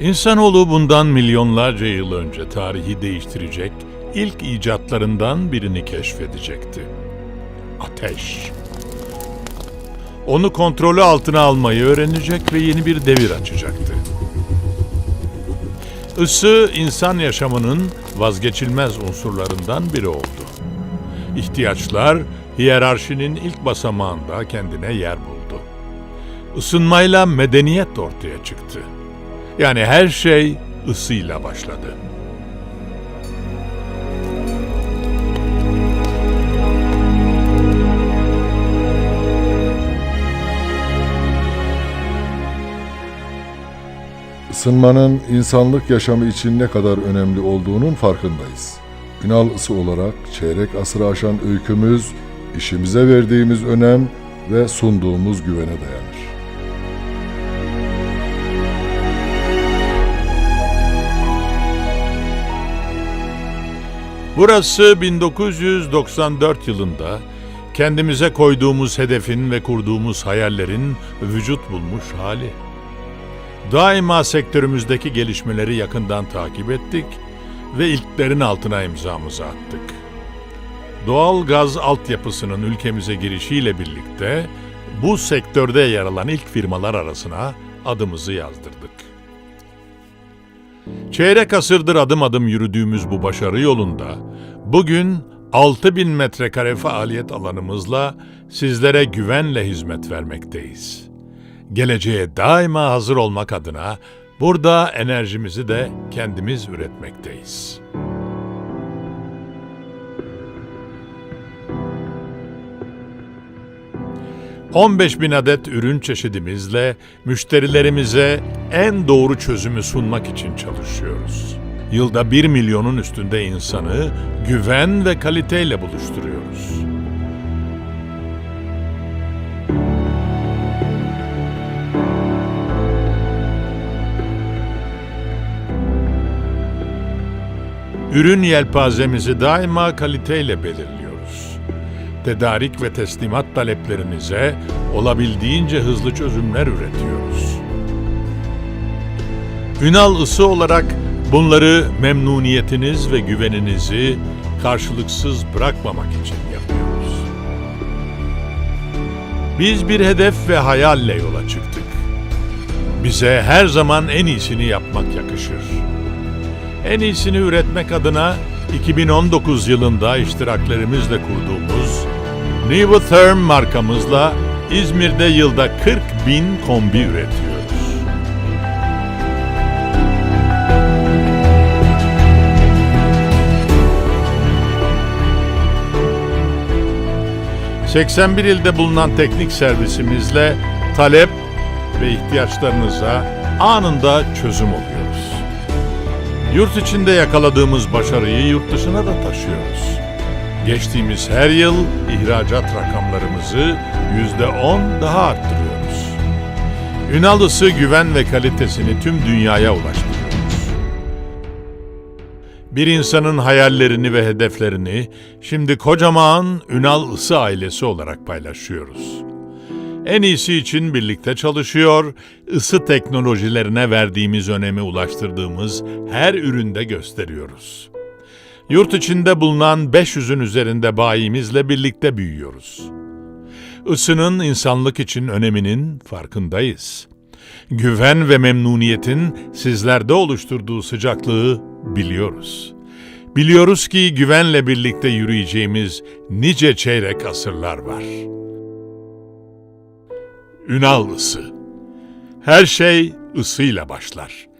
İnsanoğlu bundan milyonlarca yıl önce tarihi değiştirecek ilk icatlarından birini keşfedecekti. Ateş. Onu kontrolü altına almayı öğrenecek ve yeni bir devir açacaktı. Isı insan yaşamının vazgeçilmez unsurlarından biri oldu. İhtiyaçlar hiyerarşinin ilk basamağında kendine yer buldu. Isınmayla medeniyet ortaya çıktı. Yani her şey ısıyla başladı. Isınmanın insanlık yaşamı için ne kadar önemli olduğunun farkındayız. Ünal ısı olarak çeyrek asrı aşan öykümüz, işimize verdiğimiz önem ve sunduğumuz güvene dayanır. Burası 1994 yılında kendimize koyduğumuz hedefin ve kurduğumuz hayallerin vücut bulmuş hali. Daima sektörümüzdeki gelişmeleri yakından takip ettik ve ilklerin altına imzamızı attık. Doğal gaz altyapısının ülkemize girişiyle birlikte bu sektörde yer alan ilk firmalar arasına adımızı yazdırdık. Çeyrek asırdır adım adım yürüdüğümüz bu başarı yolunda bugün 6000 metrekare faaliyet alanımızla sizlere güvenle hizmet vermekteyiz. Geleceğe daima hazır olmak adına burada enerjimizi de kendimiz üretmekteyiz. ...15 bin adet ürün çeşidimizle müşterilerimize en doğru çözümü sunmak için çalışıyoruz. Yılda 1 milyonun üstünde insanı güven ve kaliteyle buluşturuyoruz. Ürün yelpazemizi daima kaliteyle belirliyoruz. Tedarik ve teslimat taleplerinize olabildiğince hızlı çözümler üretiyoruz. Ünal ısı olarak bunları memnuniyetiniz ve güveninizi karşılıksız bırakmamak için yapıyoruz. Biz bir hedef ve hayalle yola çıktık. Bize her zaman en iyisini yapmak yakışır. En iyisini üretmek adına 2019 yılında iştiraklerimizle kurduğumuz Nivotherm markamızla İzmir'de yılda 40 bin kombi üretiyoruz. ...81 ilde bulunan teknik servisimizle talep ve ihtiyaçlarınıza anında çözüm oluyoruz. Yurt içinde yakaladığımız başarıyı yurt dışına da taşıyoruz. Geçtiğimiz her yıl ihracat rakamlarımızı yüzde on daha arttırıyoruz. Ünal ısı güven ve kalitesini tüm dünyaya ulaştırıyoruz. Bir insanın hayallerini ve hedeflerini şimdi kocaman Ünal ısı ailesi olarak paylaşıyoruz. En iyisi için birlikte çalışıyor, ısı teknolojilerine verdiğimiz önemi ulaştırdığımız her üründe gösteriyoruz. Yurt içinde bulunan 500'ün üzerinde bayimizle birlikte büyüyoruz. Isının insanlık için öneminin farkındayız. Güven ve memnuniyetin sizlerde oluşturduğu sıcaklığı biliyoruz. Biliyoruz ki güvenle birlikte yürüyeceğimiz nice çeyrek asırlar var. Ünal ısı. Her şey ısıyla başlar.